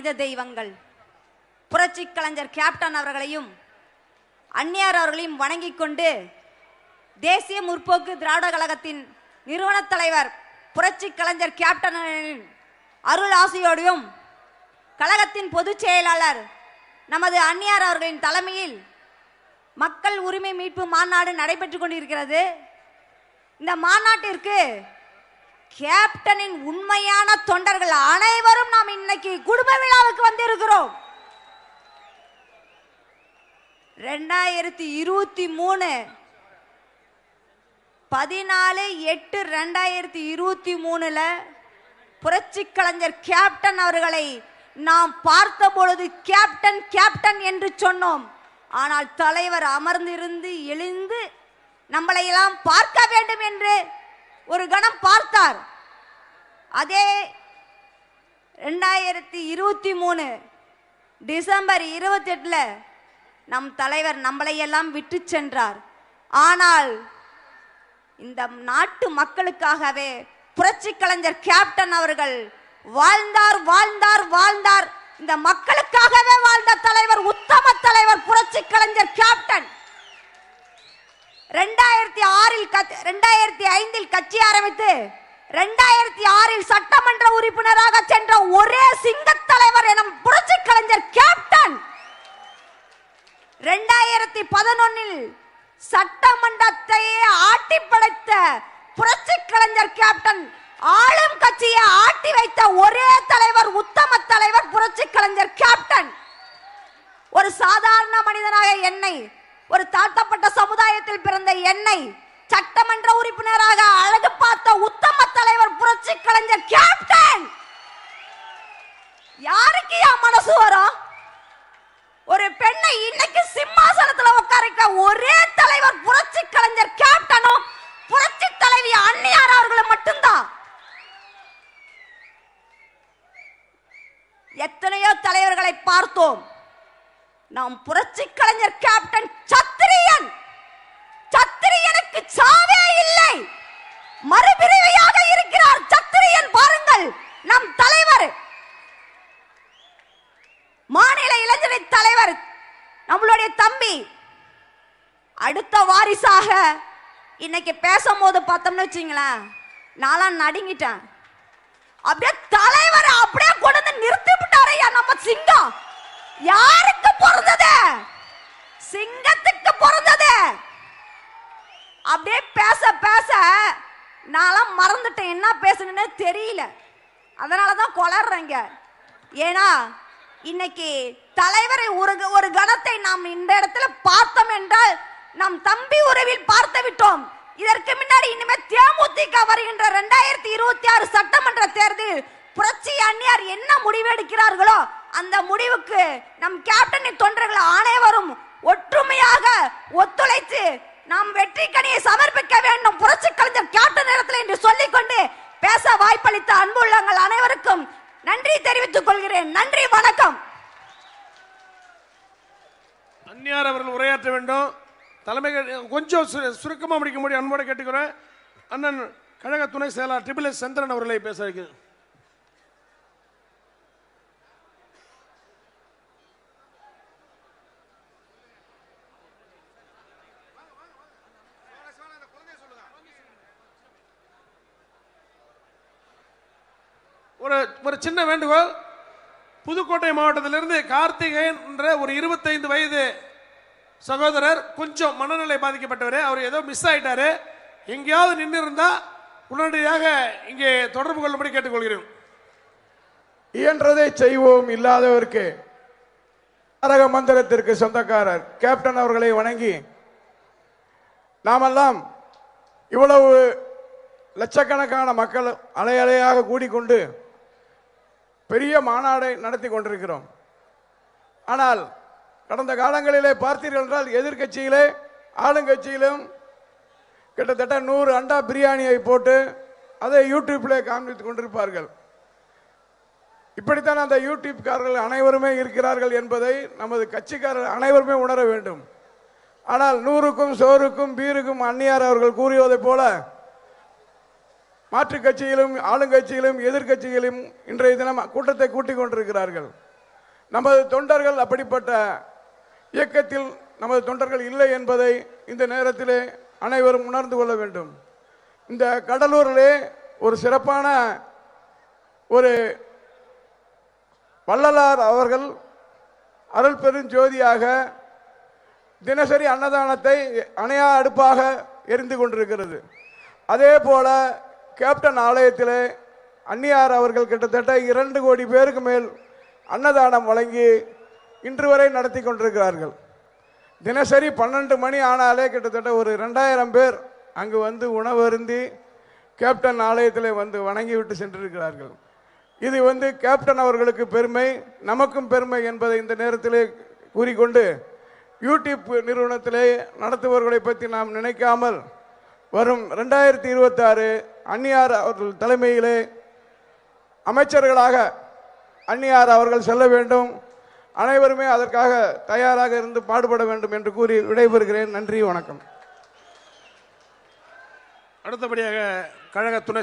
மனித தெய்வங்கள். புரட்சி கலைஞர் கேப்டன் அவர்களையும் அந்நியார் அவர்களையும் வணங்கிக் கொண்டு தேசிய முற்போக்கு திராவிட கழகத்தின் நிறுவனத் தலைவர் புரட்சி கலைஞர் கேப்டனின் அருள் ஆசையோடையும் கழகத்தின் பொதுச் செயலாளர் நமது அந்நியார் அவர்களின் தலைமையில் மக்கள் உரிமை மீட்பு மாநாடு நடைபெற்று கொண்டிருக்கிறது. இந்த மாநாட்டிற்கு கேப்டனின் உண்மையான தொண்டர்கள் அனைவரும் நாம் இன்னைக்கு குடும்ப விழாவுக்கு வந்திருக்கிறோம். ரெண்டாயிரத்தி இருபத்தி மூணு பதினாலு எட்டு ரெண்டாயிரத்தி இருபத்தி மூணுல புரட்சி கலைஞர் கேப்டன் அவர்களை நாம் பார்த்த பொழுது கேப்டன் கேப்டன் என்று சொன்னோம். ஆனால் தலைவர் அமர்ந்திருந்து எழுந்து நம்மளை எல்லாம் பார்க்க வேண்டும் என்று ஒரு கணம் பார்த்தார். அதே ரெண்டாயிரத்தி இருபத்தி மூணு டிசம்பர் இருபத்தெட்டில் நம் தலைவர் நம்மளையெல்லாம் விட்டு சென்றார். ஆனால் இந்த நாட்டு மக்களுக்காகவே புரட்சி கலைஞர் கேப்டன் அவர்கள் வாழ்ந்தார் வாழ்ந்தார் வாழ்ந்தார். இந்த மக்களுக்காகவே வாழ்ந்த தலைவர் உத்தம தலைவர் புரட்சி கலைஞர் கேப்டன். ரெண்டாயிரத்தி ஆறில் ரெண்டாயிரத்தி ஐந்தில் கட்சி ஆரம்பித்து ரெண்டாயிரத்தி ஆறில் சட்டமன்ற உறுப்பினராக சென்ற ஒரே சிங்க தலைவர் எனும் புரட்சி கலைஞர் கேப்டன். ரெண்டாயிரத்தி பதினொன்னில் சட்டமன்றத்தையே ஆட்டி படைத்த புரட்சி கலைஞர் கேப்டன் ஆளும் கட்சியை ஆட்டி வைத்த ஒரே தலைவர் உத்தம தலைவர் புரட்சி கலைஞர் கேப்டன். ஒரு சாதாரண மனிதனாக என்னை ஒரு தாழ்த்தப்பட்ட சமுதாயத்தில் பிறந்த என்னை சட்டமன்ற உறுப்பினராக அழகு பார்த்த உத்தம தலைவர் புரட்சி கலைஞர் கேப்டன் யாருக்கு என் மனசு வரும்? ஒரு பெண்ணை இன்னைக்கு சிம்மாசனத்துல உட்காரிக்க ஒரே தலைவர் புரட்சி கலைஞர் கேப்டனும் புரட்சி தலைவி அன்னியார் அவர்களும் மட்டும்தான். எத்தனையோ தலைவர்களை பார்த்தோம். நாம் புரட்சி கலைஞர் நம்மளுடைய அடுத்த வாரிசாக இன்னைக்கு பேசும்போது பார்த்தோம்னு வச்சுங்களேன் நான்லாம் நடுங்கிட்டேன். அப்படியே தலைவரை அப்படியே கொண்டு வந்து நிறுத்தி விட்டாரையா நம்ம சிங்கம்? யாருக்கு பிறந்தது சிங்கத்துக்கு பிறந்தது அப்படியே பேச பேச நான்லாம் மறந்துட்டேன் என்ன பேசணும்னு தெரியல. அதனால தான் கொளறேங்க. ஏன்னா இன்னைக்கு தலைவரை ஒரு ஒரு கணத்தை நாம் இந்த இடத்துல பார்த்தோம் என்றால் நம் தம்பி உறவில் பார்த்து விட்டோம். இதற்கு முன்னாடி இனிமே தேமுதிக வருகின்ற ரெண்டாயிரத்தி இருபத்தி ஆறு சட்டமன்ற தேர்தலில் புரட்சி அந்நியார் என்ன முடிவு எடுக்கிறார்களோ அந்த முடிவுக்கு நம் கேப்டனின் தொண்டர்கள் அனைவரும் ஒற்றுமையாக ஒத்துழைத்து நாம் வெற்றி கனியை சமர்ப்பிக்க வேண்டும். புரட்சி கலைஞர் கேப்டன் நேரத்தில் என்று சொல்லிக்கொண்டு பேச வாய்ப்பளித்த அன்புள்ளங்கள் அனைவருக்கும் நன்றி தெரிவித்துக் கொள்கிறேன். நன்றி வணக்கம். அந்நியார் அவர்கள் உரையாற்ற வேண்டும். தலைமை கொஞ்சம் சுருக்கமாக சுருக்கமா முடிக்க முடியும். அன்போடு கேட்டுக்கிறேன். அண்ணன் கழக துணை செயலாளர் ட்ரிபிள் எஸ் சந்திரன் அவர்களை பேச வைக்கிறேன். ஒரு ஒரு சின்ன வேண்டுகோள். புதுக்கோட்டை மாவட்டத்திலிருந்து கார்த்திகேயன் என்ற ஒரு இருபத்தைந்து வயது சகோதரர் கொஞ்சம் மனநிலை பாதிக்கப்பட்டவர். அவர் ஏதோ மிஸ் ஆயிட்டாரு. எங்கேயாவது நின்று இருந்தால் உடனடியாக இங்கே தொடர்பு கொள்ளும்படி கேட்டுக்கொள்கிறேன். இயன்றதை செய்வோம் இல்லாதவருக்கு அரக மந்திரத்திற்கு சொந்தக்காரர் கேப்டன் அவர்களை வணங்கி நாமெல்லாம் இவ்வளவு லட்சக்கணக்கான மக்கள் அலையலையாக கூடிக்கொண்டு பெரிய மாநாடை நடத்தி கொண்டிருக்கிறோம். ஆனால் கடந்த காலங்களிலே பார்த்தீர்கள் என்றால் எதிர்கட்சியிலே ஆளுங்கட்சியிலும் கிட்டத்தட்ட நூறு அண்டா பிரியாணியை போட்டு அதை யூடியூப்பிலே காண்பித்துக் கொண்டிருப்பார்கள். இப்படித்தான் அந்த யூடியூப்காரர்கள் அனைவருமே இருக்கிறார்கள் என்பதை நமது கட்சிக்காரர் அனைவருமே உணர வேண்டும். ஆனால் நூறுக்கும் சோறுக்கும் பீருக்கும் அந்நியார் அவர்கள் கூறியதைப் போல மாற்றுக் கட்சியிலும் ஆளுங்கட்சியிலும் எதிர்க்கட்சியிலும் இன்றைய தினம் கூட்டத்தை கூட்டிக் கொண்டிருக்கிறார்கள். நமது தொண்டர்கள் அப்படிப்பட்ட இயக்கத்தில் நமது தொண்டர்கள் இல்லை என்பதை இந்த நேரத்திலே அனைவரும் உணர்ந்து கொள்ள வேண்டும். இந்த கடலூரிலே ஒரு சிறப்பான ஒரு வள்ளலார் அவர்கள் அருள் பெருஞ்சோதியாக தினசரி அன்னதானத்தை அணையா அடுப்பாக எரிந்து கொண்டிருக்கிறது. அதே போல கேப்டன் ஆலயத்திலே அன்னியார் அவர்கள் கிட்டத்தட்ட இரண்டு கோடி பேருக்கு மேல் அன்னதானம் வழங்கி இன்று வரை நடத்தி கொண்டிருக்கிறார்கள். தினசரி பன்னெண்டு மணி ஆனாலே கிட்டத்தட்ட ஒரு ரெண்டாயிரம் பேர் அங்கு வந்து உணவு அருந்தி கேப்டன் ஆலயத்தில் வந்து வணங்கி விட்டு சென்றிருக்கிறார்கள். இது வந்து கேப்டன் அவர்களுக்கு பெருமை நமக்கும் பெருமை என்பதை இந்த நேரத்திலே கூறிக்கொண்டு யூடியூப் நிறுவனத்திலே நடத்துபவர்களை பற்றி நாம் நினைக்காமல் வரும் ரெண்டாயிரத்தி இருபத்தாறு அந்நியார் அவர்கள் தலைமையிலே அமைச்சர்களாக அந்நியார் அவர்கள் செல்ல வேண்டும். அனைவருமே அதற்காக தயாராக இருந்து பாடுபட வேண்டும் என்று கூறி விடைபெறுகிறேன். நன்றி வணக்கம். அடுத்தபடியாக கழக துணை